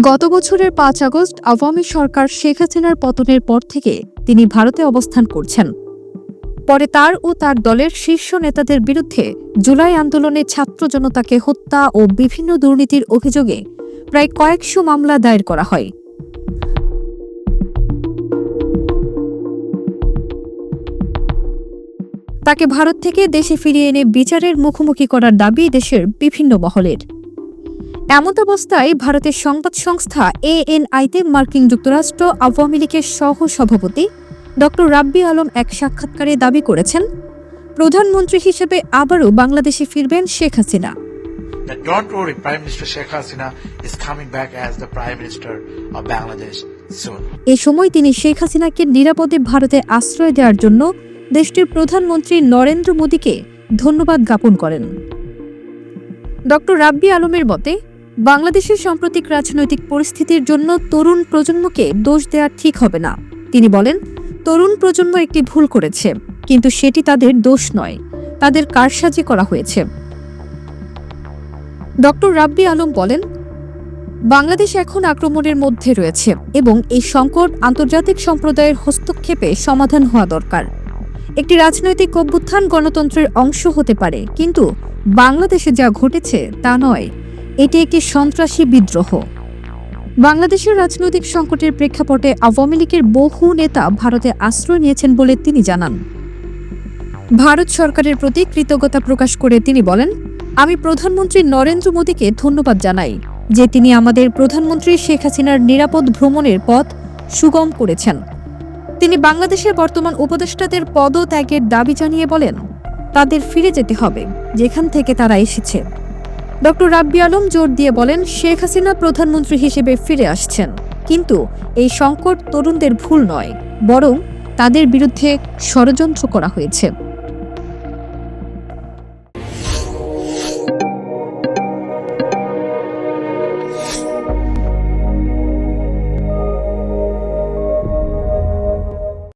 গত বছরের পাঁচ আগস্ট আওয়ামী সরকার শেখ হাসিনার পতনের পর থেকে তিনি ভারতে অবস্থান করছেন। পরে তার ও তার দলের শীর্ষ নেতাদের বিরুদ্ধে জুলাই আন্দোলনে ছাত্র জনতাকে হত্যা ও বিভিন্ন দুর্নীতির অভিযোগে প্রায় কয়েকশো মামলা দায়ের করা হয়। তাকে ভারত থেকে দেশে ফিরিয়ে এনে বিচারের মুখোমুখি করার দাবি দেশের বিভিন্ন মহলের। এমত অবস্থায় ভারতের সংবাদ সংস্থা এএনআইতে মার্কিন যুক্তরাষ্ট্র আওয়ামী লীগের সহ সভাপতি ড. রাব্বি আলম এক সাক্ষাৎকারে দাবি করেছেন প্রধানমন্ত্রী হিসেবে আবারও বাংলাদেশে ফিরবেন Sheikh Hasina. That don't worry, Prime Minister Sheikh Hasina is coming back as the Prime Minister of Bangladesh soon. এ সময় তিনি শেখ হাসিনাকে নিরাপদে ভারতে আশ্রয় দেওয়ার জন্য দেশটির প্রধানমন্ত্রী নরেন্দ্র মোদীকে ধন্যবাদ জ্ঞাপন করেন। ড. রাব্বি আলমের মতে বাংলাদেশের সাম্প্রতিক রাজনৈতিক পরিস্থিতির জন্য তরুণ প্রজন্মকে দোষ দেওয়া ঠিক হবে না। তিনি বলেন, তরুণ প্রজন্ম একটি ভুল করেছে, কিন্তু সেটি তাদের দোষ নয়, তাদের কারসাজি করা হয়েছে। ডক্টর রাব্বি আলম বলেন, বাংলাদেশ এখন আক্রমণের মধ্যে রয়েছে এবং এই সংকট আন্তর্জাতিক সম্প্রদায়ের হস্তক্ষেপে সমাধান হওয়া দরকার। একটি রাজনৈতিক অভ্যুত্থান গণতন্ত্রের অংশ হতে পারে, কিন্তু বাংলাদেশে যা ঘটেছে তা নয়। এটি একটি সন্ত্রাসী বিদ্রোহ। বাংলাদেশের রাজনৈতিক সংকটের প্রেক্ষাপটে আওয়ামী লীগের বহু নেতা ভারতে আশ্রয় নিয়েছেন বলে তিনি জানান। ভারত সরকারের প্রতি কৃতজ্ঞতা প্রকাশ করে তিনি বলেন, আমি প্রধানমন্ত্রী নরেন্দ্র মোদীকে ধন্যবাদ জানাই যে তিনি আমাদের প্রধানমন্ত্রী শেখ হাসিনার নিরাপদ ভ্রমণের পথ সুগম করেছেন। তিনি বাংলাদেশের বর্তমান উপদেষ্টাদের পদত্যাগের দাবি জানিয়ে বলেন, তাদের ফিরে যেতে হবে, যেখান থেকে তারা এসেছে। ডক্টর রাব্বি আলম জোর দিয়ে বলেন, শেখ হাসিনা প্রধানমন্ত্রী হিসেবে ফিরে আসছেন। কিন্তু এই সংকট তরুণদের ভুল নয়, বরং তাদের বিরুদ্ধে ষড়যন্ত্র করা হয়েছে।